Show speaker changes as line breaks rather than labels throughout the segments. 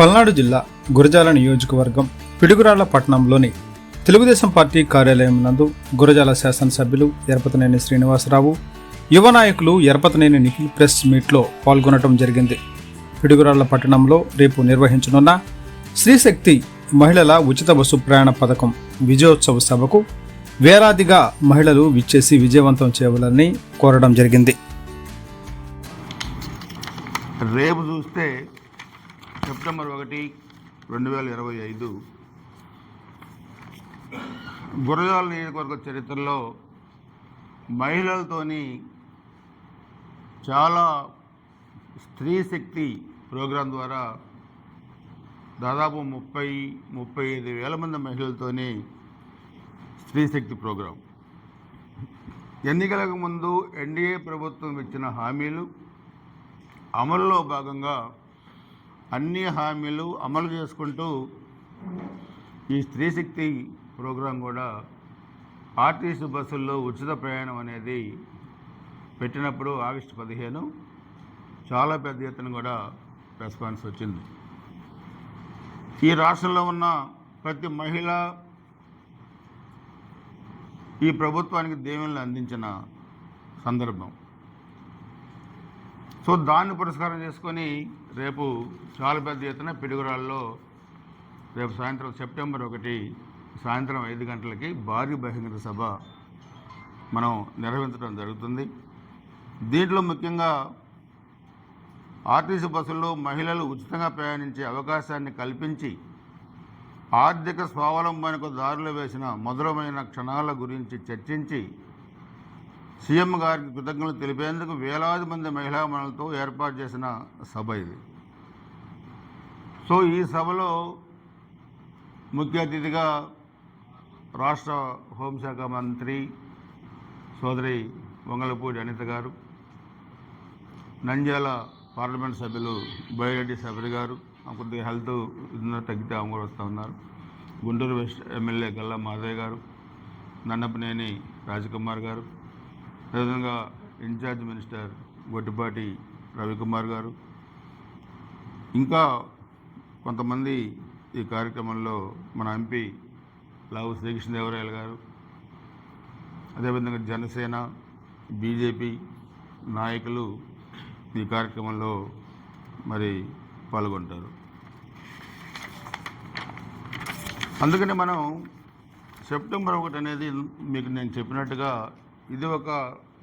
పల్నాడు జిల్లా గురజాల నియోజకవర్గం పిడుగురాళ్ళ పట్టణంలోని తెలుగుదేశం పార్టీ కార్యాలయం నందు గురజాల శాసనసభ్యులు ఎరపతనేని శ్రీనివాసరావు యువ నాయకులు ఎరపతనేని నిఖిల్ ప్రెస్ మీట్లో పాల్గొనడం జరిగింది. పిడుగురాళ్ళ పట్టణంలో రేపు నిర్వహించనున్న శ్రీశక్తి మహిళల ఉచిత బస్సు ప్రయాణ పథకం విజయోత్సవ సభకు వేలాదిగా మహిళలు విచ్చేసి విజయవంతం చేయవాలని కోరడం జరిగింది.
రేపు చూస్తే సెప్టెంబర్ ఒకటి రెండు వేల ఇరవై ఐదు గురజాల నియోజకవర్గ చరిత్రలో మహిళలతోని చాలా స్త్రీ శక్తి ప్రోగ్రాం ద్వారా దాదాపు ముప్పై ముప్పై ఐదు వేల మంది మహిళలతోని స్త్రీ శక్తి ప్రోగ్రాం. ఎన్నికలకు ముందు ఎన్డీఏ ప్రభుత్వం ఇచ్చిన హామీలు అమలులో భాగంగా అన్ని హామీలు అమలు చేసుకుంటూ ఈ స్త్రీశక్తి ప్రోగ్రాం కూడా ఆర్టీసీ బస్సుల్లో ఉచిత ప్రయాణం అనేది పెట్టినప్పుడు ఆగస్టు పదిహేను చాలా పెద్ద ఎత్తున కూడా రెస్పాన్స్ వచ్చింది. ఈ రాష్ట్రంలో ఉన్న ప్రతి మహిళ ఈ ప్రభుత్వానికి దేవుళ్ళు అందించిన సందర్భం. సో దాన్ని పురస్కారం చేసుకొని రేపు చాలా పెద్ద ఎత్తున పిడుగురాల్లో రేపు సాయంత్రం సెప్టెంబర్ ఒకటి సాయంత్రం ఐదు గంటలకి భారీ బహిరంగ సభ మనం నిర్వహించడం జరుగుతుంది. దీంట్లో ముఖ్యంగా ఆర్టీసీ బస్సుల్లో మహిళలు ఉచితంగా ప్రయాణించే అవకాశాన్ని కల్పించి ఆర్థిక స్వావలంబనకు దారులు వేసిన మధురమైన క్షణాల గురించి చర్చించి సీఎం గారికి కృతజ్ఞతలు తెలిపేందుకు వేలాది మంది మహిళా మనులతో ఏర్పాటు చేసిన సభ ఇది. సో ఈ సభలో ముఖ్య అతిథిగా రాష్ట్ర హోంశాఖ మంత్రి సోదరి వంగలపూడి అనిత గారు నంద్యాల పార్లమెంట్ సభ్యులు బైరెడ్డి సభ్యులు గారు కొద్దిగా హెల్త్ తగ్గితే ఆమె కూడా వస్తూ ఉన్నారు. గుంటూరు వెస్ట్ ఎమ్మెల్యే గల్లా మాధవ్ గారు నన్నపనేని రాజకుమార్ గారు అదేవిధంగా ఇన్ఛార్జ్ మినిస్టర్ గొట్టిపాటి రవికుమార్ గారు. ఇంకా కొంతమంది ఈ కార్యక్రమంలో మన ఎంపీ లావు శ్రీకృష్ణదేవరాయలు గారు అదేవిధంగా జనసేన బీజేపీ నాయకులు ఈ కార్యక్రమంలో మరి పాల్గొంటారు. అందుకని మనం సెప్టెంబర్ ఒకటి అనేది మీకు నేను చెప్పినట్టుగా ఇది ఒక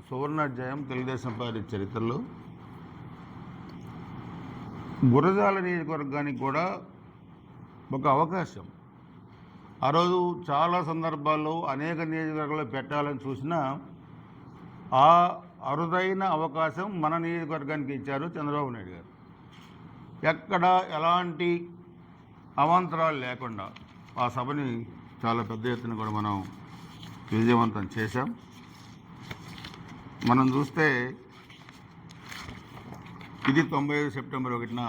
సువర్ణాధ్యాయం తెలుగుదేశం పార్టీ చరిత్రలో. గురజాల నియోజకవర్గానికి కూడా ఒక అవకాశం. ఆ రోజు చాలా సందర్భాల్లో అనేక నియోజకవర్గాల్లో పెట్టాలని చూసినా ఆ అరుదైన అవకాశం మన నియోజకవర్గానికి ఇచ్చారు చంద్రబాబు నాయుడు గారు. ఎక్కడ ఎలాంటి అవాంతరాలు లేకుండా ఆ సభని చాలా పెద్ద ఎత్తున కూడా మనం విజయవంతం చేశాం. మనం చూస్తే ఇది తొంభై ఐదు సెప్టెంబర్ ఒకటిన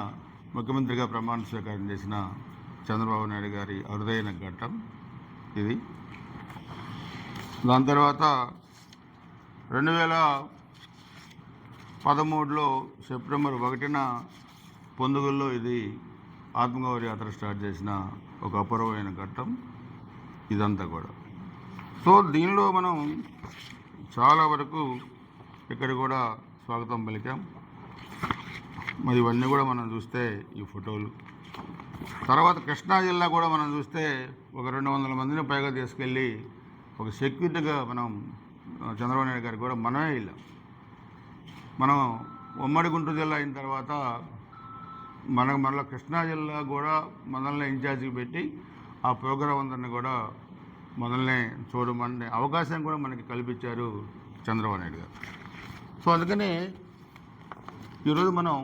ముఖ్యమంత్రిగా ప్రమాణ స్వీకారం చేసిన చంద్రబాబు నాయుడు గారి అరుదైన ఘట్టం ఇది. దాని తర్వాత రెండు వేల పదమూడులో సెప్టెంబర్ ఒకటిన పొందుగుల్లో ఇది ఆత్మగౌరి యాత్ర స్టార్ట్ చేసిన ఒక అపూర్వమైన ఘట్టం ఇదంతా కూడా. సో దీనిలో మనం చాలా వరకు ఇక్కడ కూడా స్వాగతం పలికాం మరి ఇవన్నీ కూడా మనం చూస్తే ఈ ఫోటోలు. తర్వాత కృష్ణా జిల్లా కూడా మనం చూస్తే ఒక రెండు వందల మందిని పైగా తీసుకెళ్ళి ఒక సెక్యూరిటీగా మనం చంద్రబాబు నాయుడు గారికి కూడా మనమే వెళ్ళాం. మనం ఉమ్మడి గుంటూరు జిల్లా అయిన తర్వాత మన మళ్ళీ కృష్ణా జిల్లా కూడా మనల్ని ఇన్ఛార్జికి పెట్టి ఆ ప్రోగ్రాం అందరిని కూడా మనల్ని చూడమని అవకాశం కూడా మనకి కల్పించారు చంద్రబాబు నాయుడు గారు. సో అందుకని ఈరోజు మనం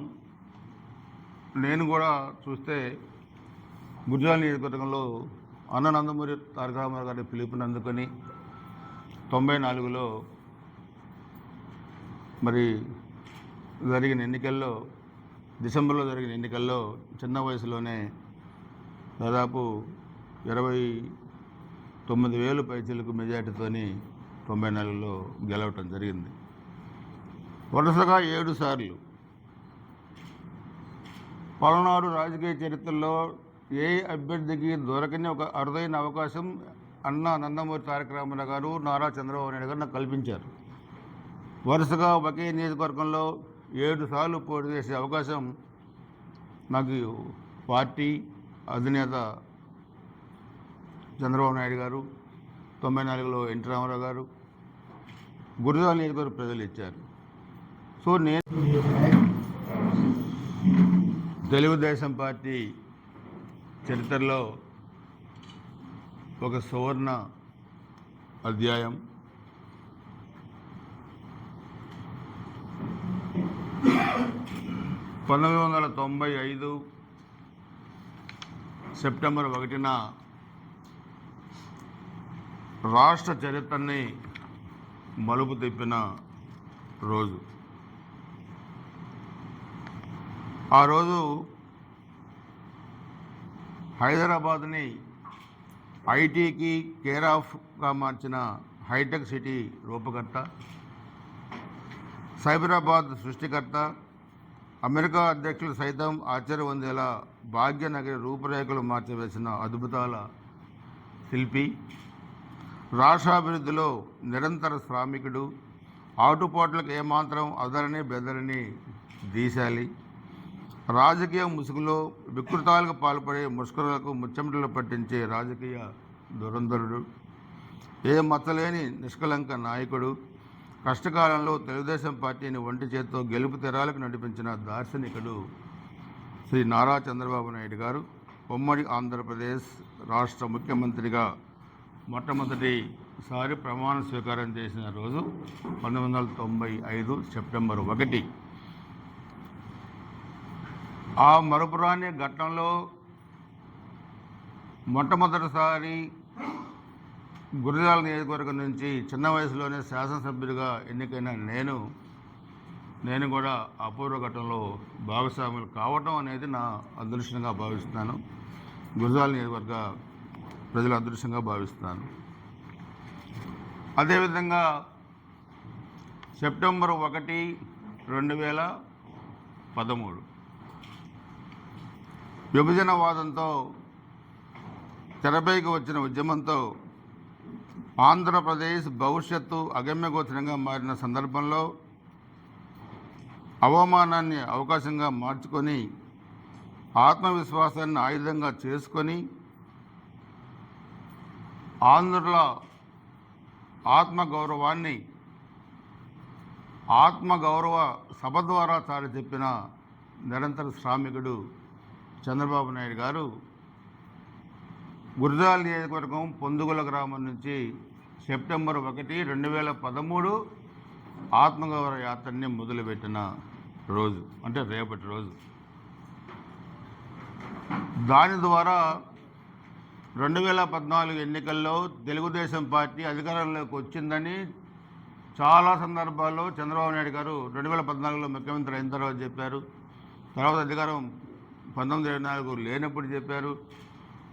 నేను కూడా చూస్తే గుజరాత్ నియోజకవర్గంలో అన్న నందమూరి తారక రామారావు గారి పిలుపుని అందుకొని తొంభై నాలుగులో మరి జరిగిన ఎన్నికల్లో డిసెంబర్లో జరిగిన ఎన్నికల్లో చిన్న వయసులోనే దాదాపు ఇరవై తొమ్మిది వేలు పైచీలకు మెజార్టీతోని తొంభై నాలుగులో గెలవటం జరిగింది. వరుసగా ఏడు సార్లు. పలనాడు రాజకీయ చరిత్రలో ఏ అభ్యర్థికి దొరకని ఒక అరుదైన అవకాశం అన్న నందమూరి తారక రామారావు గారు నారా చంద్రబాబు నాయుడు గారు నాకు కల్పించారు. వరుసగా ఒకే నియోజకవర్గంలో ఏడు సార్లు పోటీ చేసే అవకాశం నాకు పార్టీ అధినేత చంద్రబాబు నాయుడు గారు తొంభై నాలుగులో ఎన్టీ రామారావు గారు గురుజాల నియోజకవర్గ ప్రజలు ఇచ్చారు. సో నేను తెలుగుదేశం పార్టీ చరిత్రలో ఒక సువర్ణ అధ్యాయం. పంతొమ్మిది వందల తొంభై ఐదు సెప్టెంబర్ ఒకటిన రాష్ట్ర చరిత్రని మలుపు తిప్పిన రోజు. ఆ రోజు హైదరాబాద్ని ఐటీకి కేర్ ఆఫ్గా మార్చిన హైటెక్ సిటీ రూపకర్త సైబరాబాద్ సృష్టికర్త అమెరికా అధ్యక్షులు సైతం ఆశ్చర్య పొందేలా భాగ్యనగరి రూపురేఖలు మార్చివేసిన అద్భుతాల శిల్పి రాష్ట్రాభివృద్ధిలో నిరంతర శ్రామికుడు ఆటుపోట్లకు ఏమాత్రం అదరని బెదరని దీశాలి రాజకీయ ముసుగులో వికృతాలకు పాల్పడే ముష్కరులకు ముచ్చెమటలు పట్టించే రాజకీయ దురంధరుడు ఏ మతలేని నిష్కలంక నాయకుడు కష్టకాలంలో తెలుగుదేశం పార్టీని ఒంటి చేత్తో గెలుపు తెరాలకు నడిపించిన దార్శనికుడు శ్రీ నారా చంద్రబాబు నాయుడు గారు ఉమ్మడి ఆంధ్రప్రదేశ్ రాష్ట్ర ముఖ్యమంత్రిగా మొట్టమొదటిసారి ప్రమాణ స్వీకారం చేసిన రోజు పంతొమ్మిది వందల తొంభై ఐదు సెప్టెంబర్ ఒకటి. ఆ మరపురాని ఘట్టంలో మొట్టమొదటిసారి గురజాల నియోజకవర్గం నుంచి చిన్న వయసులోనే శాసనసభ్యుడిగా ఎన్నికైన నేను నేను కూడా అపూర్వ ఘట్టంలో భాగస్వాములు కావటం అనేది నా అదృష్టంగా భావిస్తున్నాను. గురజాల నియోజకవర్గ ప్రజల అదృష్టంగా భావిస్తున్నాను. అదేవిధంగా సెప్టెంబర్ ఒకటి రెండు వేల పదమూడు విభజనవాదంతో తెరపైకి వచ్చిన ఉద్యమంతో ఆంధ్రప్రదేశ్ భవిష్యత్తు అగమ్యగోచరంగా మారిన సందర్భంలో అవమానాన్ని అవకాశంగా మార్చుకొని ఆత్మవిశ్వాసాన్ని ఆయుధంగా చేసుకొని ఆంధ్రుల ఆత్మగౌరవాన్ని ఆత్మగౌరవ సభ ద్వారా చాటి చెప్పిన నిరంతర శ్రామికుడు చంద్రబాబు నాయుడు గారు గురజాల నియోజకవర్గం పొందుగుల గ్రామం నుంచి సెప్టెంబర్ ఒకటి రెండు వేల పదమూడు ఆత్మగౌరవ యాత్రని మొదలుపెట్టిన రోజు అంటే రేపటి రోజు. దాని ద్వారా రెండు వేల పద్నాలుగు ఎన్నికల్లో తెలుగుదేశం పార్టీ అధికారంలోకి వచ్చిందని చాలా సందర్భాల్లో చంద్రబాబు నాయుడు గారు రెండు వేల పద్నాలుగులో ముఖ్యమంత్రి అయిన తర్వాత చెప్పారు. తర్వాత అధికారం పంతొమ్మిది ఇరవై నాలుగు లేనప్పుడు చెప్పారు.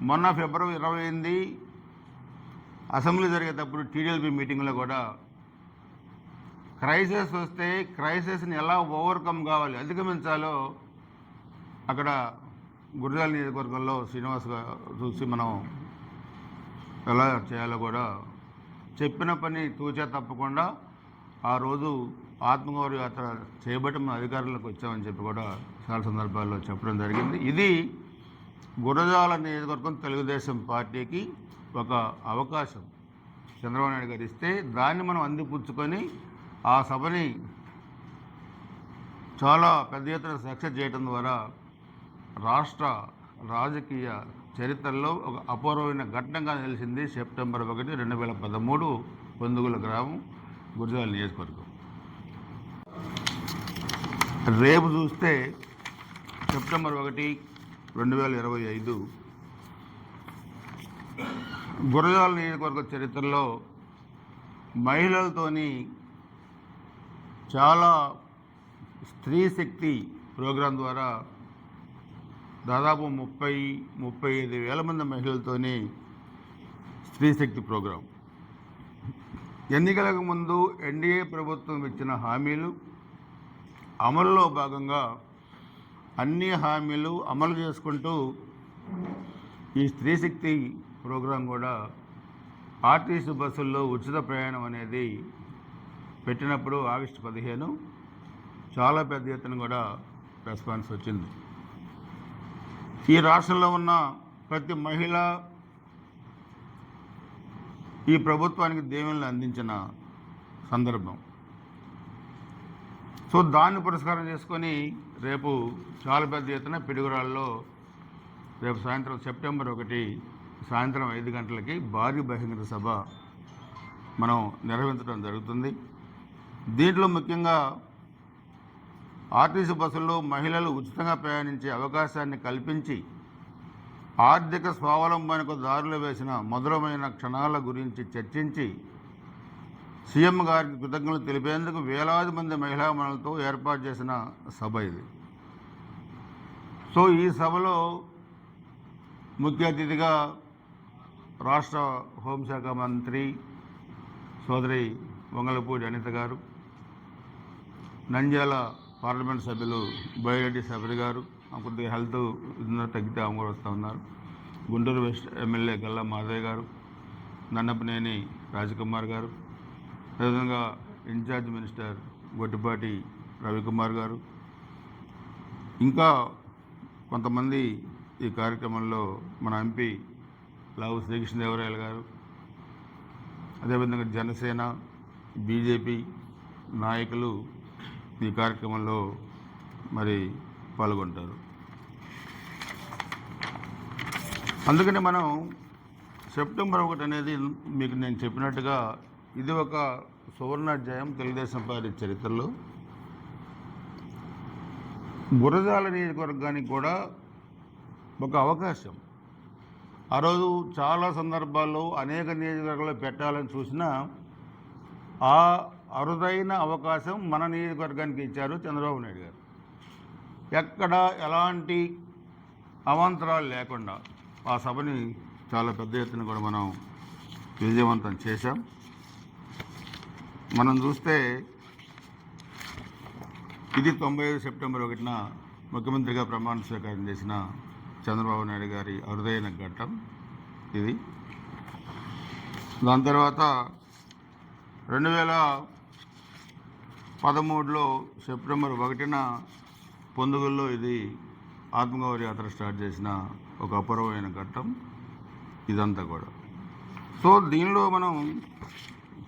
మొన్న ఫిబ్రవరి ఇరవై ఎనిమిది అసెంబ్లీ జరిగేటప్పుడు టీడీఎల్పీ మీటింగ్లో కూడా క్రైసిస్ వస్తే క్రైసిస్ని ఎలా ఓవర్కమ్ కావాలి అధిగమించాలో అక్కడ గురజాల నియోజకవర్గంలో శ్రీనివాస్ చూసి మనం ఎలా చేయాలో కూడా చెప్పిన పని తూచా తప్పకుండా ఆ రోజు ఆత్మగౌరవ యాత్ర చేయబట్టి మన అధికారులకు వచ్చామని చెప్పి కూడా చాలా సందర్భాల్లో చెప్పడం జరిగింది. ఇది గురజాల నియోజకవర్గం తెలుగుదేశం పార్టీకి ఒక అవకాశం. చంద్రబాబు నాయుడు గారు ఇస్తే దాన్ని మనం అందిపుచ్చుకొని ఆ సభని చాలా పెద్ద ఎత్తున సక్సెస్ చేయడం ద్వారా రాష్ట్ర రాజకీయ చరిత్రలో ఒక అపూర్వమైన ఘటనగా నిలిచింది సెప్టెంబర్ ఒకటి రెండు వేల పదమూడు పొందుగుల గ్రామం గురజాల నియోజకవర్గం. రేపు చూస్తే సెప్టెంబర్ ఒకటి రెండు వేల ఇరవై ఐదు గురజాల నియోజకవర్గ చరిత్రలో మహిళలతోని చాలా స్త్రీ శక్తి ప్రోగ్రాం ద్వారా దాదాపు ముప్పై ముప్పై ఐదు వేల మంది మహిళలతోని స్త్రీ శక్తి ప్రోగ్రాం. ఎన్నికలకు ముందు ఎన్డీఏ ప్రభుత్వం ఇచ్చిన హామీలు అమలులో భాగంగా అన్ని హామీలు అమలు చేసుకుంటూ ఈ స్త్రీ శక్తి ప్రోగ్రాం కూడా ఆర్టీసీ బస్సుల్లో ఉచిత ప్రయాణం అనేది పెట్టినప్పుడు ఆగస్టు పదిహేను చాలా పెద్ద ఎత్తున కూడా రెస్పాన్స్ వచ్చింది. ఈ రాష్ట్రంలో ఉన్న ప్రతి మహిళ ఈ ప్రభుత్వానికి దేవుళ్ళని అందించిన సందర్భం. సో దాన్ని పురస్కారం చేసుకొని రేపు చాలా పెద్ద ఎత్తున పిడుగురాల్లో రేపు సాయంత్రం సెప్టెంబర్ ఒకటి సాయంత్రం ఐదు గంటలకి భారీ బహిరంగ సభ మనం నిర్వహించడం జరుగుతుంది. దీంట్లో ముఖ్యంగా ఆర్టీసీ బస్సుల్లో మహిళలు ఉచితంగా ప్రయాణించే అవకాశాన్ని కల్పించి ఆర్థిక స్వావలంబనకు దారులు వేసిన మధురమైన క్షణాల గురించి చర్చించి సీఎం గారికి కృతజ్ఞతలు తెలిపేందుకు వేలాది మంది మహిళా మనులతో ఏర్పాటు చేసిన సభ ఇది. సో ఈ సభలో ముఖ్య అతిథిగా రాష్ట్ర హోంశాఖ మంత్రి సోదరి వంగలపూడి అనిత గారు నంద్యాల పార్లమెంట్ సభ్యులు బోయిరెడ్డి సభ్యులు గారు కొద్దిగా హెల్త్ తగ్గితే ఆమె కూడా వస్తూ ఉన్నారు. గుంటూరు వెస్ట్ ఎమ్మెల్యే గల్లా మాధయ్య గారు నన్నపనేని రాజకుమార్ గారు అదేవిధంగా ఇన్ఛార్జ్ మినిస్టర్ గొట్టిపాటి రవికుమార్ గారు ఇంకా కొంతమంది ఈ కార్యక్రమంలో మన ఎంపీ లావు శ్రీకృష్ణదేవరాయలు గారు అదేవిధంగా జనసేన బీజేపీ నాయకులు ఈ కార్యక్రమంలో మరి పాల్గొంటారు. అందుకని మనం సెప్టెంబర్ ఒకటి అనేది మీకు నేను చెప్పినట్టుగా ఇది ఒక సువర్ణాధ్యాయం తెలుగుదేశం పార్టీ చరిత్రలో. గురజాల నియోజకవర్గానికి కూడా ఒక అవకాశం. ఆ రోజు చాలా సందర్భాల్లో అనేక నియోజకవర్గాల్లో పెట్టాలని చూసినా ఆ అరుదైన అవకాశం మన నియోజకవర్గానికి ఇచ్చారు చంద్రబాబు నాయుడు గారు. ఎక్కడ ఎలాంటి అవాంతరాలు లేకుండా ఆ సభని చాలా పెద్ద ఎత్తున కూడా మనం విజయవంతం చేశాం. మనం చూస్తే ఇది తొంభై ఐదు సెప్టెంబర్ ఒకటిన ముఖ్యమంత్రిగా ప్రమాణ స్వీకారం చేసిన చంద్రబాబు నాయుడు గారి అరుదైన ఘట్టం ఇది. దాని తర్వాత రెండు వేల పదమూడులో సెప్టెంబర్ ఒకటిన పొందుగుల్లో ఇది ఆత్మగౌరవ యాత్ర స్టార్ట్ చేసిన ఒక అపూర్వమైన ఘట్టం ఇదంతా కూడా. సో దీనిలో మనం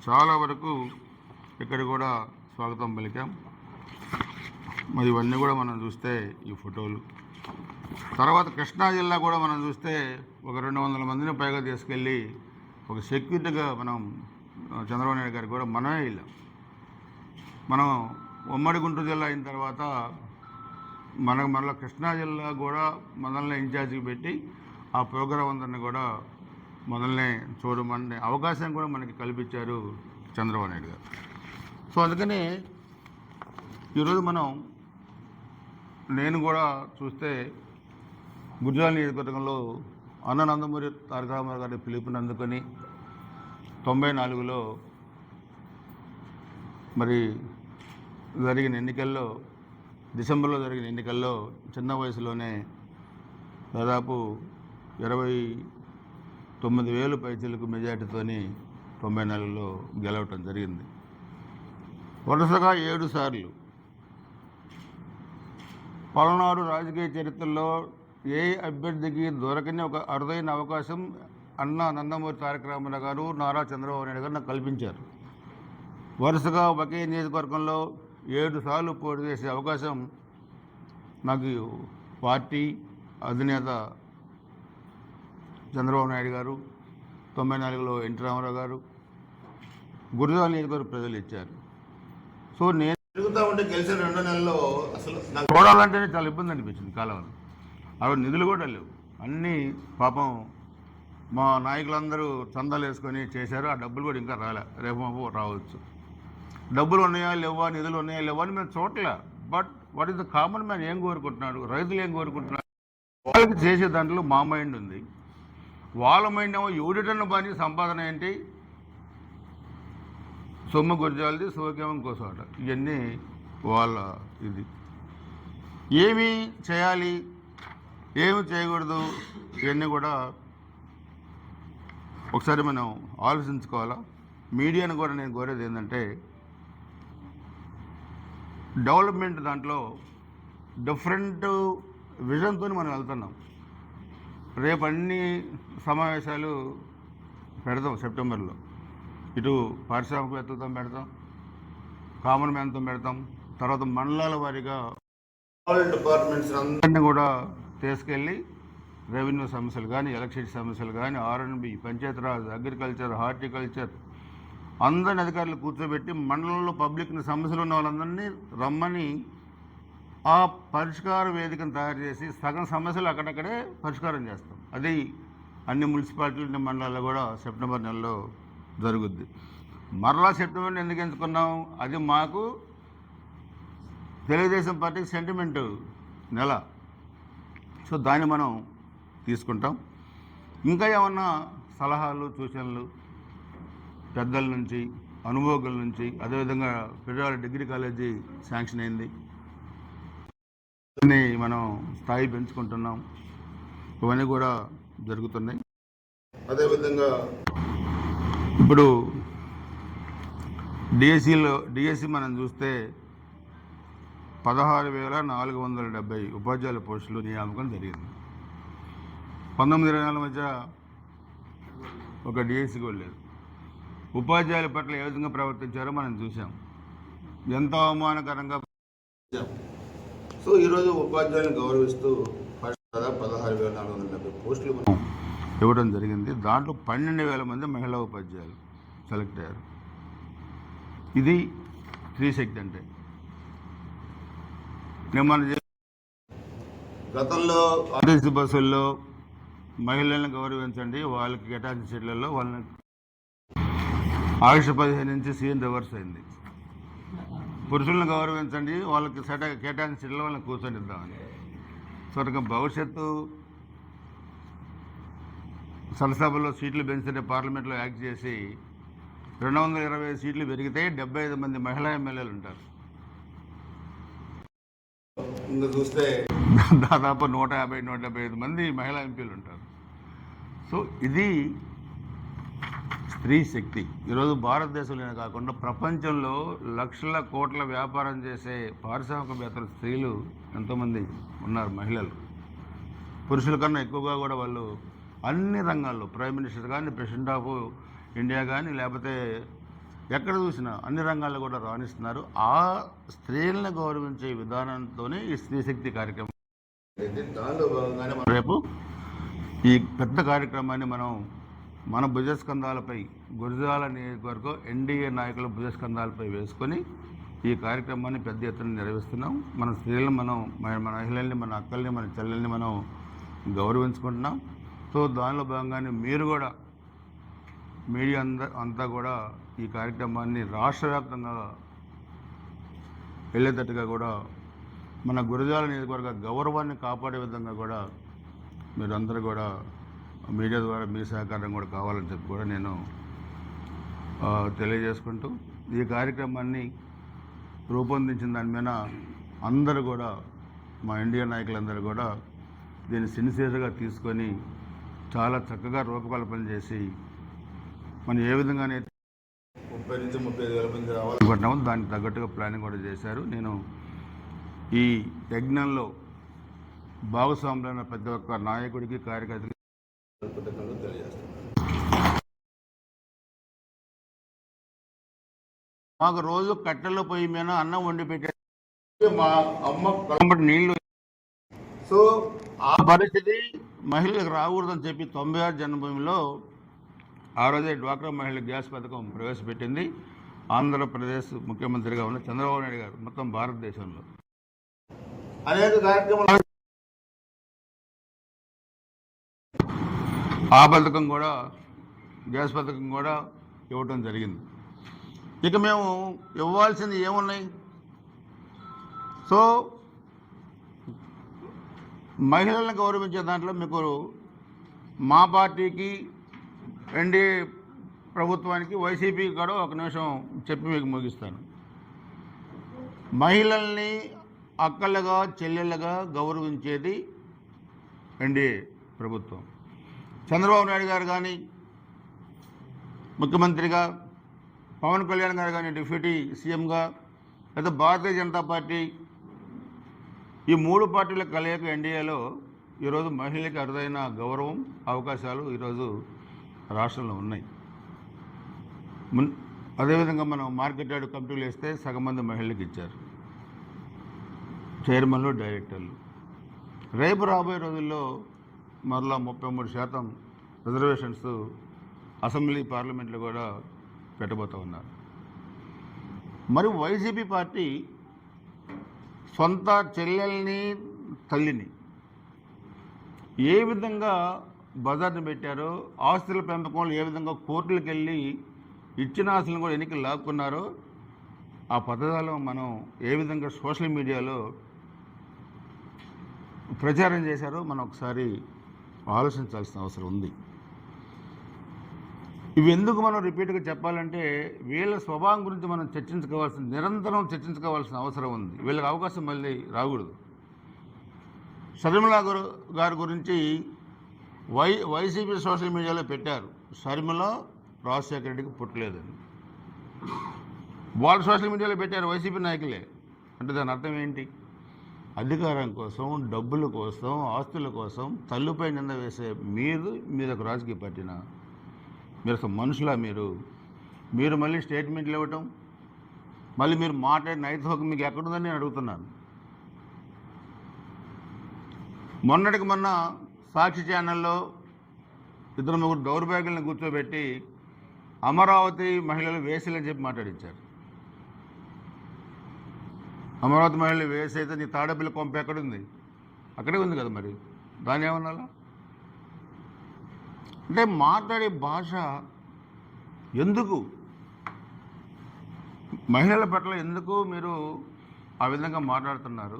చాలా వరకు ఇక్కడ కూడా స్వాగతం పలికాం. మరి ఇవన్నీ కూడా మనం చూస్తే ఈ ఫోటోలు. తర్వాత కృష్ణా జిల్లా కూడా మనం చూస్తే ఒక రెండు వందల మందిని పైగా తీసుకెళ్ళి ఒక సెక్యూరిటీగా మనం చంద్రబాబు నాయుడు గారికి కూడా మనమే వెళ్ళాం. మనం ఉమ్మడి గుంటూరు జిల్లా అయిన తర్వాత మనకు మళ్ళీ కృష్ణా జిల్లా కూడా మనల్ని ఇన్ఛార్జికి పెట్టి ఆ ప్రోగ్రాం అందరిని కూడా మొదలనే చూడమనే అవకాశం కూడా మనకి కల్పించారు చంద్రబాబు నాయుడు గారు. సో అందుకని ఈరోజు మనం నేను కూడా చూస్తే గుజరాత్ నియోజకవర్గంలో అన్న నందమూరి తారక రామారావు గారి పిలుపుని అందుకొని తొంభై నాలుగులో మరి జరిగిన ఎన్నికల్లో డిసెంబర్లో జరిగిన ఎన్నికల్లో చిన్న వయసులోనే దాదాపు ఇరవై తొమ్మిది వేలు పైచీలకు మెజార్టీతోని తొంభై నాలుగులో గెలవటం జరిగింది. వరుసగా ఏడు సార్లు. పలనాడు రాజకీయ చరిత్రలో ఏ అభ్యర్థికి దొరకని ఒక అరుదైన అవకాశం అన్న నందమూరి తారక రామారావు గారు నారా చంద్రబాబు నాయుడు గారు నాకు కల్పించారు. వరుసగా ఒకే నియోజకవర్గంలో ఏడు సార్లు పోటీ చేసే అవకాశం నాకు పార్టీ అధినేత చంద్రబాబు నాయుడు గారు తొంభై నాలుగులో ఎన్టీ రామారావు గారు గురుజాల నియోజకవర్గ ప్రజలు ఇచ్చారు. సో నేను తిరుగుతూ ఉంటే గెలిచిన రెండు నెలల్లో అసలు చూడాలంటేనే చాలా ఇబ్బంది అనిపించింది కాలంలో. అవి నిధులు కూడా లేవు. అన్నీ పాపం మా నాయకులందరూ చందాలు వేసుకొని చేశారు. ఆ డబ్బులు కూడా ఇంకా రాలే. రేపు మాపు రావచ్చు. డబ్బులు ఉన్నాయా లేవా నిధులు ఉన్నాయా లేవా అని మేము చూడలే but what is the common man ఏం కోరుకుంటున్నాడు? రైతులు ఏం కోరుకుంటున్నారు? వాళ్ళకి చేసే దాంట్లో మా మైండ్ ఉంది. వాళ్ళ మైండ్ ఏమో ఎవడిటన్న పని సంపాదన ఏంటి? సొమ్ము గుర్జాలది కోసం అట. ఇవన్నీ వాళ్ళ ఇది. ఏమి చేయాలి? ఏమి చేయకూడదు? ఇవన్నీ కూడా ఒకసారి మనం ఆలోచించుకోవాలా? మీడియాను కూడా నేను కోరేది ఏంటంటే డెవలప్మెంట్ దాంట్లో డిఫరెంట్ విజన్తో మనం వెళ్తున్నాం. రేపు అన్ని సమావేశాలు పెడదాం సెప్టెంబర్లో. ఇటు పారిశ్రామికవేత్తలతో పెడతాం కామన్ మ్యాన్తో పెడతాం తర్వాత మండలాల వారీగా ఆల్ డిపార్ట్మెంట్స్ అందరినీ కూడా తీసుకెళ్ళి రెవెన్యూ సమస్యలు కానీ ఎలక్ట్రిసిటీ సమస్యలు కానీ ఆర్ఎన్బి పంచాయతీరాజ్ అగ్రికల్చర్ హార్టికల్చర్ అందరిని అధికారులు కూర్చోబెట్టి మండలంలో పబ్లిక్ని సమస్యలు ఉన్న వాళ్ళందరినీ రమ్మని ఆ పరిష్కార వేదికను తయారు చేసి సగం సమస్యలు అక్కడక్కడే పరిష్కారం చేస్తాం. అది అన్ని మున్సిపాలిటీలు మండలాల్లో కూడా సెప్టెంబర్ నెలలో జరుగుద్ది. మరలా సెప్టెంబర్ని ఎందుకు ఎంచుకున్నాం? అది మాకు తెలుగుదేశం పార్టీకి సెంటిమెంట్ నెల. సో దాన్ని మనం తీసుకుంటాం. ఇంకా ఏమన్నా సలహాలు సూచనలు? పెద్దల నుంచి అనుభవకుల నుంచి అదేవిధంగా ఫెడరల్ డిగ్రీ కాలేజీ శాంక్షన్ అయింది. దాన్ని మనం స్థాయి పెంచుకుంటున్నాం. ఇవన్నీ కూడా జరుగుతున్నాయి. అదేవిధంగా ఇప్పుడు డిఎస్సిలో డిఎస్సి మనం చూస్తే పదహారు వేల నాలుగు వందల డెబ్బై ఉపాధ్యాయుల పోస్టులు నియామకం జరిగింది. పంతొమ్మిది ఇరవై నాలుగు మధ్య ఒక డిఎస్సి కూడా లేదు. ఉపాధ్యాయుల పట్ల ఏ విధంగా ప్రవర్తించారో మనం చూసాం ఎంత అవమానకరంగా సో ఈరోజు ఉపాధ్యాయులను గౌరవిస్తూ పదహారు వేల నాలుగు వందల డెబ్బై పోస్టులు ఇవ్వడం జరిగింది. దాంట్లో పన్నెండు వేల మంది మహిళా ఉపాధ్యాయులు సెలెక్ట్ అయ్యారు. ఇది స్త్రీశక్తి అంటే. నేను మన గతంలో ఆర్టీసీ బస్సుల్లో మహిళలను గౌరవించండి వాళ్ళకి కేటాయించిన సీట్లలో వాళ్ళని ఆగస్టు పదిహేను నుంచి సీఎం రివర్స్ అయింది. పురుషులను గౌరవించండి వాళ్ళకి సెట కేటాయించిన సీట్లలో వాళ్ళని కూర్చొనిద్దామని. సో భవిష్యత్తు సరసభలో సీట్లు పెంచితే పార్లమెంట్లో యాక్ట్ చేసి రెండు వందల ఇరవై ఐదు సీట్లు పెరిగితే డెబ్బై ఐదు మంది మహిళా ఎమ్మెల్యేలు ఉంటారు. ఇంకా చూస్తే దాదాపు నూట యాభై నూట డెబ్బై ఐదు మంది మహిళా ఎంపీలు ఉంటారు. సో ఇది స్త్రీ శక్తి. ఈరోజు భారతదేశంలోనే కాకుండా ప్రపంచంలో లక్షల కోట్ల వ్యాపారం చేసే పారిశ్రామికవేత్తలు స్త్రీలు ఎంతోమంది ఉన్నారు మహిళలు. పురుషుల కన్నా ఎక్కువగా కూడా వాళ్ళు అన్ని రంగాల్లో ప్రైమ్ మినిస్టర్ కానీ ప్రెసిడెంట్ ఆఫ్ ఇండియా కానీ లేకపోతే ఎక్కడ చూసినా అన్ని రంగాల్లో కూడా రాణిస్తున్నారు. ఆ స్త్రీలను గౌరవించే విధానంతోనే ఈ స్త్రీ శక్తి కార్యక్రమం. దానిలో భాగంగానే మనం రేపు ఈ పెద్ద కార్యక్రమాన్ని మనం మన భుజస్కంధాలపై గురజాల నియోజకవర్గం ఎన్డీఏ నాయకుల భుజస్కంధాలపై వేసుకొని ఈ కార్యక్రమాన్ని పెద్ద ఎత్తున నిర్వహిస్తున్నాం. మన స్త్రీలను మన మన మహిళల్ని మన అక్కల్ని మన చెల్లెల్ని మనం గౌరవించుకుంటున్నాం. సో దానిలో భాగంగానే మీరు కూడా మీడియా అంద అంతా కూడా ఈ కార్యక్రమాన్ని రాష్ట్ర వ్యాప్తంగా వెళ్ళేటట్టుగా కూడా మన గురజాల నియోజకవర్గ గౌరవాన్ని కాపాడే విధంగా కూడా మీరందరూ కూడా మీడియా ద్వారా మీ సహకారం కూడా కావాలని చెప్పి కూడా నేను తెలియజేసుకుంటూ ఈ కార్యక్రమాన్ని రూపొందించిన దాని మీద అందరూ కూడా మా ఇండియా నాయకులందరూ కూడా దీన్ని సిన్సియర్గా తీసుకొని చాలా చక్కగా రూపకల్పన చేసి మనం ఏ విధంగానైతే ముప్పై నుంచి ముప్పై ఐదు వేల మంది రావాలనుకుంటున్నాము దానికి తగ్గట్టుగా ప్లానింగ్ కూడా చేశారు. నేను ఈ యజ్ఞంలో భాగస్వాములైన ప్రతి ఒక్క నాయకుడికి కార్యకర్తకి తెలియజేస్తున్నాను మాకు రోజు కట్టెల పొయ్యి మీద అన్నం వండి పెట్టే మా అమ్మ నీళ్ళు సో ఆ పరిస్థితి మహిళలకు రాకూడదని చెప్పి తొంభై ఆరు జన్మభూమిలో ఆ రోజే డ్వాక్రా మహిళల గ్యాస్ పథకం ప్రవేశపెట్టింది. ఆంధ్రప్రదేశ్ ముఖ్యమంత్రిగా ఉన్న చంద్రబాబు నాయుడు గారు మొత్తం భారతదేశంలో. అనేక కార్యక్రమాలు ఆ పథకం కూడా గ్యాస్ పథకం కూడా ఇవ్వటం జరిగింది. ఇక మేము ఇవ్వాల్సింది ఏమున్నాయి? సో మహిళలను గౌరవించే దాంట్లో మీకు మా పార్టీకి ఎన్డీఏ ప్రభుత్వానికి వైసీపీకి కూడా ఒక నిమిషం చెప్పి మీకు ముగిస్తాను. మహిళల్ని అక్కలుగా చెల్లెళ్ళగా గౌరవించేది ఎన్డీఏ ప్రభుత్వం. చంద్రబాబు నాయుడు గారు కానీ ముఖ్యమంత్రిగా పవన్ కళ్యాణ్ గారు కానీ డిప్యూటీ సీఎంగా లేదా భారతీయ జనతా పార్టీ ఈ మూడు పార్టీల కలయిక ఎన్డీఏలో ఈరోజు మహిళలకు అరుదైన గౌరవం అవకాశాలు ఈరోజు రాష్ట్రంలో ఉన్నాయి. మున్ అదేవిధంగా మనం మార్కెట్ యార్డ్ కమిటీలు వేస్తే సగం మంది మహిళలకు ఇచ్చారు. చైర్మన్లు డైరెక్టర్లు. రేపు రాబోయే రోజుల్లో మరలా ముప్పై మూడు శాతం రిజర్వేషన్స్ అసెంబ్లీ పార్లమెంట్లో కూడా పెట్టబోతూ ఉన్నారు. మరి వైసీపీ పార్టీ సొంత చెల్లెల్ని తల్లిని ఏ విధంగా బజార్ని పెట్టారో ఆస్తుల పెంపకంలో ఏ విధంగా కోర్టులకు వెళ్ళి ఇచ్చిన ఆస్తులను కూడా ఎన్నికలు లాక్కున్నారో ఆ పద్ధతులను మనం ఏ విధంగా సోషల్ మీడియాలో ప్రచారం చేశారో మనం ఒకసారి ఆలోచించాల్సిన అవసరం ఉంది. ఇవి ఎందుకు మనం రిపీట్గా చెప్పాలంటే వీళ్ళ స్వభావం గురించి మనం చర్చించుకోవాల్సిన నిరంతరం చర్చించుకోవాల్సిన అవసరం ఉంది. వీళ్ళకి అవకాశం మళ్ళీ రాకూడదు. షర్మిలా గారి గురించి వై వైసీపీ సోషల్ మీడియాలో పెట్టారు. షర్మిల రాజశేఖర రెడ్డికి పుట్టలేదని. వాళ్ళు సోషల్ మీడియాలో పెట్టారు వైసీపీ నాయకులే. అంటే దాని అర్థం ఏంటి? అధికారం కోసం డబ్బుల కోసం ఆస్తుల కోసం తల్లుపై నింద వేసే మీరు మీరు ఒక రాజకీయ పార్టీనా? మీరు అసలు మనుషులా మీరు. మీరు మళ్ళీ స్టేట్మెంట్లు ఇవ్వటం మళ్ళీ మీరు మాట్లాడిన నైతిక మీకు ఎక్కడుందని నేను అడుగుతున్నాను. మొన్నటికి మొన్న సాక్షి ఛానల్లో ఇద్దరు ముగ్గురు దౌర్భాగ్యులను కూర్చోబెట్టి అమరావతి మహిళలు వేసిలని చెప్పి మాట్లాడించారు. అమరావతి మహిళలు వేసి అయితే నీ తాడబిల్ల కొంప ఎక్కడుంది? అక్కడే ఉంది కదా మరి. దాని ఏమన్నా అంటే మాట్లాడే భాష ఎందుకు? మహిళల పట్ల ఎందుకు మీరు ఆ విధంగా మాట్లాడుతున్నారు?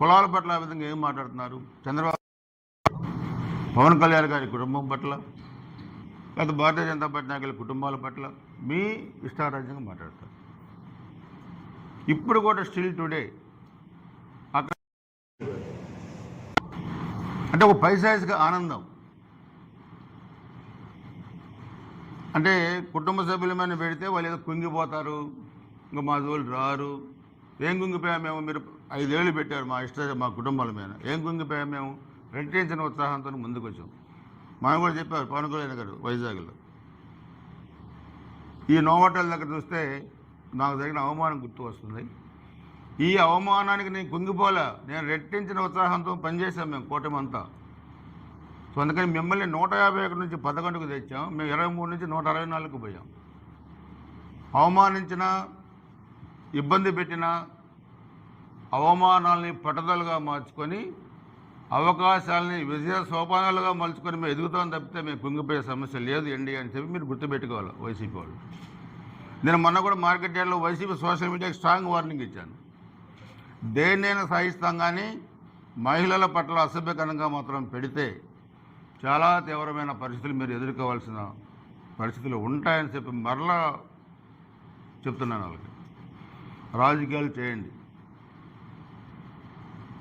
కులాల పట్ల ఆ విధంగా ఏం మాట్లాడుతున్నారు? చంద్రబాబు పవన్ కళ్యాణ్ గారి కుటుంబం పట్ల లేదా భారతీయ జనతా పార్టీ నాయకుల కుటుంబాల పట్ల మీ ఇష్టారాజ్యంగా మాట్లాడతారు. ఇప్పుడు కూడా స్టిల్ టుడే అక్కడ అంటే ఒక పైసాయిస్గా ఆనందం. అంటే కుటుంబ సభ్యుల మీద పెడితే వాళ్ళు ఏదో కుంగిపోతారు ఇంకా మా జోలు రారు. ఏం కుంగిపోయాం మేము? మీరు ఐదేళ్ళు పెట్టారు మా ఇష్ట మా కుటుంబాల మీద. ఏం కుంగిపోయాం మేము? రెట్టించిన ఉత్సాహంతో ముందుకు వచ్చాం మనం కూడా చెప్పారు పవన్ కళ్యాణ్ గారు వైజాగ్లో. ఈ నోవటల్ దగ్గర చూస్తే నాకు జరిగిన అవమానం గుర్తు వస్తుంది. ఈ అవమానానికి నేను కుంగిపోలే. నేను రెట్టించిన ఉత్సాహంతో పనిచేశాం మేము కూటమి అంతా సో అందుకని మిమ్మల్ని నూట యాభై ఒకటి నుంచి పదకొండుకు తెచ్చాం. మేము ఇరవై మూడు నుంచి నూట అరవై నాలుగుకు పోయాం. అవమానించిన ఇబ్బంది పెట్టిన అవమానాల్ని పట్టుదలగా మార్చుకొని అవకాశాలని విజయ సోపానాలుగా మలుచుకొని మేము ఎదుగుతాం తప్పితే మేము కుంగిపోయే సమస్య లేదు ఎండి అని చెప్పి మీరు గుర్తుపెట్టుకోవాలి వైసీపీ వాళ్ళు. నేను మొన్న కూడా మార్కెట్ యార్డ్లో వైసీపీ సోషల్ మీడియాకి స్ట్రాంగ్ వార్నింగ్ ఇచ్చాను. దేన్నైనా సాగిస్తాం కానీ మహిళల పట్ల అసభ్యకరంగా మాత్రం పెడితే చాలా తీవ్రమైన పరిస్థితులు మీరు ఎదుర్కోవాల్సిన పరిస్థితులు ఉంటాయని చెప్పి మరలా చెప్తున్నాను వాళ్ళకి. రాజకీయాలు చేయండి.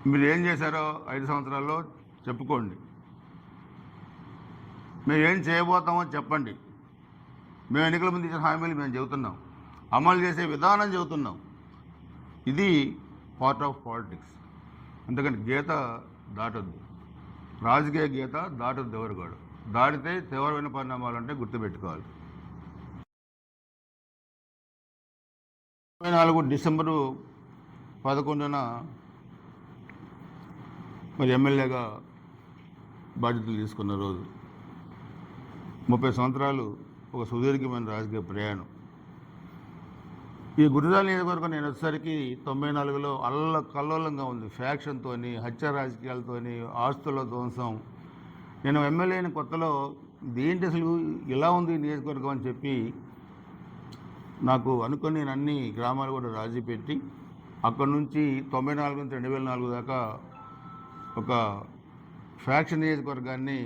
మీరు ఏం చేశారో ఐదు సంవత్సరాల్లో చెప్పుకోండి. మేము ఏం చేయబోతామో చెప్పండి. మేము ఎన్నికల ముందు ఇచ్చిన హామీలు మేము చెబుతున్నాం. అమలు చేసే విధానం చెబుతున్నాం. ఇది పార్ట్ ఆఫ్ పాలిటిక్స్ అందుకని గీత దాటొద్దు. రాజకీయ గీత దాటొద్దు దేవరగాడు. దాటితే తీవ్రమైన పరిణామాలు అంటే గుర్తుపెట్టుకోవాలి. ఇరవై నాలుగు డిసెంబరు పదకొండున మరి ఎమ్మెల్యేగా బాధ్యతలు తీసుకున్న రోజు. ముప్పై సంవత్సరాలు ఒక సుదీర్ఘమైన రాజకీయ ప్రయాణం. ఈ గురుజాల నియోజకవర్గం నేను వచ్చేసరికి తొంభై నాలుగులో అల్ల కల్లోలంగా ఉంది. ఫ్యాక్షన్తో హత్య రాజకీయాలతో ఆస్తుల ధ్వంసం. నేను ఎమ్మెల్యే అయిన కొత్తలో దేంటి అసలు ఇలా ఉంది నియోజకవర్గం అని చెప్పి నాకు అనుకుని నేను అన్ని గ్రామాలు కూడా రాజీ పెట్టి అక్కడి నుంచి తొంభై నాలుగు నుంచి రెండు వేల నాలుగు దాకా ఒక ఫ్యాక్షన్ నియోజకవర్గాన్ని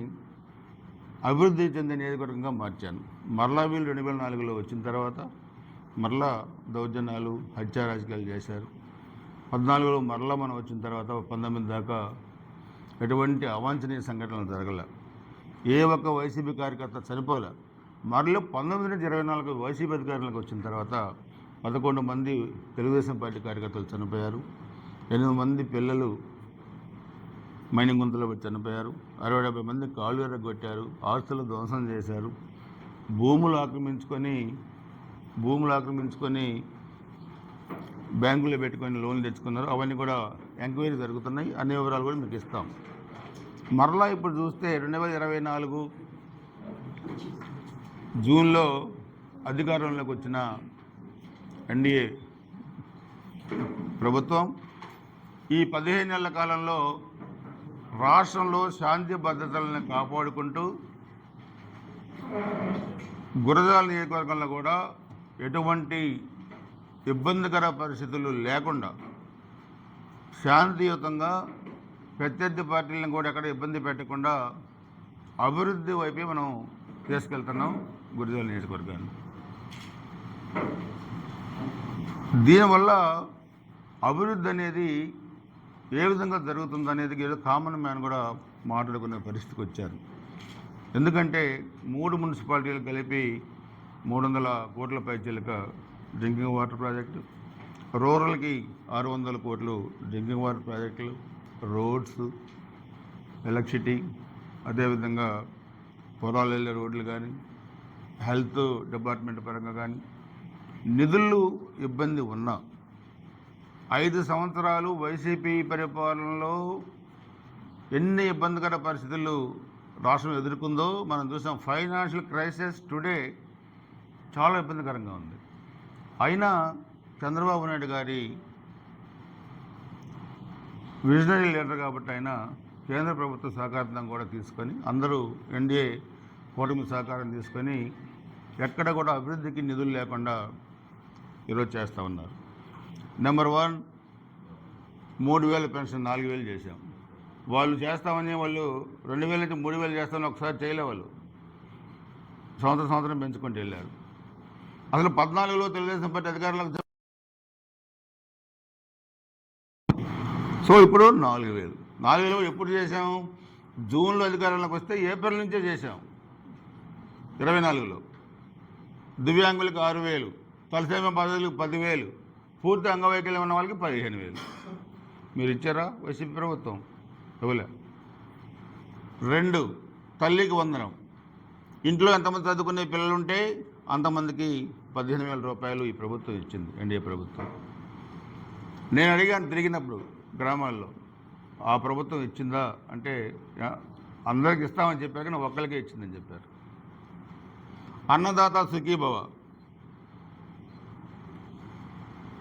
అభివృద్ధి చెందిన నియోజకవర్గంగా మార్చాను. మరలా వీళ్ళు రెండు వేల నాలుగులో వచ్చిన తర్వాత మరలా దౌర్జన్యాలు హత్య రాజకీయాలు చేశారు. పద్నాలుగులో మరలా మనం వచ్చిన తర్వాత పంతొమ్మిది దాకా ఎటువంటి అవాంఛనీయ సంఘటనలు జరగలే. ఏ ఒక్క వైసీపీ కార్యకర్త చనిపోలే. మరలో పంతొమ్మిది నుంచి ఇరవై నాలుగు వైసీపీ అధికారులకు వచ్చిన తర్వాత పదకొండు మంది తెలుగుదేశం పార్టీ కార్యకర్తలు చనిపోయారు. ఎనిమిది మంది పిల్లలు మైనింగ్ గుంతలో చనిపోయారు. అరవై డెబ్బై మంది కాళ్ళు ఎరగొట్టారు ఆస్తులు ధ్వంసం చేశారు. భూములు ఆక్రమించుకొని భూములు ఆక్రమించుకొని బ్యాంకులో పెట్టుకొని లోన్లు తెచ్చుకున్నారు. అవన్నీ కూడా ఎంక్వైరీ జరుగుతున్నాయి. అన్ని వివరాలు కూడా మీకు ఇస్తాం. మరలా ఇప్పుడు చూస్తే రెండు వేల ఇరవై నాలుగు జూన్లో అధికారంలోకి వచ్చిన ఎన్డీఏ ప్రభుత్వం ఈ పదిహేను నెలల కాలంలో రాష్ట్రంలో శాంతి భద్రతలను కాపాడుకుంటూ గురజాల నియోజకవర్గంలో కూడా ఎటువంటి ఇబ్బందికర పరిస్థితులు లేకుండా శాంతియుతంగా ప్రత్యర్థి పార్టీలను కూడా ఎక్కడ ఇబ్బంది పెట్టకుండా అభివృద్ధి వైపే మనం తీసుకెళ్తున్నాం గురజాల నియోజకవర్గాన్ని. దీనివల్ల అభివృద్ధి అనేది ఏ విధంగా జరుగుతుంది అనేది ఏదో కామన్ మ్యాన్ కూడా మాట్లాడుకునే పరిస్థితికి వచ్చారు. ఎందుకంటే మూడు మున్సిపాలిటీలు కలిపి మూడు వందల కోట్ల పైచీలక డ్రింకింగ్ వాటర్ ప్రాజెక్టు. రూరల్కి ఆరు వందల కోట్లు డ్రింకింగ్ వాటర్ ప్రాజెక్టులు రోడ్స్ ఎలక్ట్రిసిటీ అదేవిధంగా పొలాలు వెళ్ళే రోడ్లు కానీ హెల్త్ డిపార్ట్మెంట్ పరంగా కానీ నిధులు ఇబ్బంది ఉన్నా ఐదు సంవత్సరాలు వైసీపీ పరిపాలనలో ఎన్ని ఇబ్బందికర పరిస్థితులు రాష్ట్రం ఎదుర్కొందో మనం చూసాం. ఫైనాన్షియల్ క్రైసిస్ టుడే చాలా ఇబ్బందికరంగా ఉంది. అయినా చంద్రబాబు నాయుడు గారి విజనరీ లీడర్ కాబట్టి ఆయన కేంద్ర ప్రభుత్వ సహకారం కూడా తీసుకొని అందరూ ఎన్డీఏ కూటమి సహకారం తీసుకొని ఎక్కడ కూడా అభివృద్ధికి నిధులు లేకుండా ఈరోజు చేస్తూ ఉన్నారు. నెంబర్ వన్ మూడు వేల పెన్షన్ నాలుగు వేలు చేశాం. వాళ్ళు చేస్తామని వాళ్ళు రెండు వేల నుంచి మూడు వేలు చేస్తామని ఒకసారి చేయలే వాళ్ళు. సంవత్సరం సంవత్సరం పెంచుకుంటూ వెళ్ళారు. అసలు పద్నాలుగులో తెలుగుదేశం పార్టీ అధికారులకు సో ఇప్పుడు నాలుగు వేలు నాలుగు వేలు ఎప్పుడు చేశాము జూన్లో అధికారంలోకి వస్తే ఏప్రిల్ నుంచే చేశాం. ఇరవై నాలుగులో. దివ్యాంగులకు ఆరు వేలు తలసేమ పదవులకు పదివేలు పూర్తి అంగవైకల్యం ఉన్న వాళ్ళకి పదిహేను వేలు మీరు ఇచ్చారా వైసీపీ ప్రభుత్వం? ఇవ్వలే. రెండు తల్లికి వందనం. ఇంట్లో ఎంతమంది చదువుకునే పిల్లలు ఉంటే అంతమందికి పదిహేను వేల రూపాయలు ఈ ప్రభుత్వం ఇచ్చింది ఎన్డీఏ ప్రభుత్వం. నేను అడిగాను తిరిగినప్పుడు గ్రామాల్లో ఆ ప్రభుత్వం ఇచ్చిందా? అంటే అందరికి ఇస్తామని చెప్పారు కానీ ఒక్కరికే ఇచ్చిందని చెప్పారు. అన్నదాత సుఖీభవ.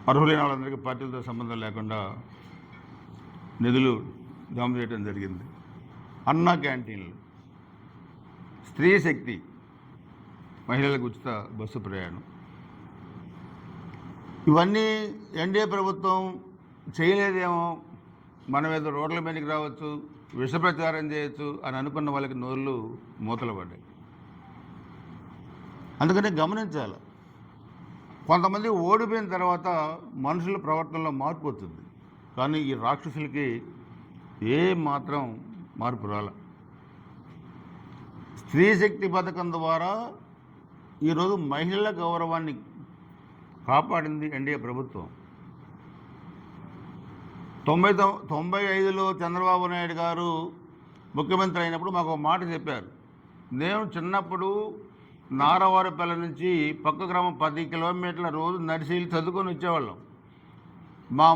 అర్హులైన వాళ్ళందరికీ పార్టీలతో సంబంధం లేకుండా నిధులు జమ చేయడం జరిగింది. అన్న క్యాంటీన్లు స్త్రీ శక్తి మహిళలకు ఉచిత బస్సు ప్రయాణం. ఇవన్నీ ఎన్డీఏ ప్రభుత్వం చేయలేదేమో మనం ఏదో రోడ్ల మీదకి రావచ్చు విష ప్రచారం చేయొచ్చు అని అనుకున్న వాళ్ళకి నోళ్ళు మూతలు పడ్డాయి. అందుకని గమనించాలి. కొంతమంది ఓడిపోయిన తర్వాత మనుషుల ప్రవర్తనలో మార్పు వచ్చింది. కానీ ఈ రాక్షసులకి ఏ మాత్రం మార్పు రాల. స్త్రీ శక్తి పథకం ద్వారా ఈరోజు మహిళల గౌరవాన్ని కాపాడింది ఎన్డీఏ ప్రభుత్వం. తొంభై తొంభై ఐదులో చంద్రబాబు నాయుడు గారు ముఖ్యమంత్రి అయినప్పుడు మాకు ఒక మాట చెప్పారు. నేను చిన్నప్పుడు నారవారిపల్లి నుంచి పక్క గ్రామం పది కిలోమీటర్ల రోజు నడిచి చదువుకొని వచ్చేవాళ్ళం. మా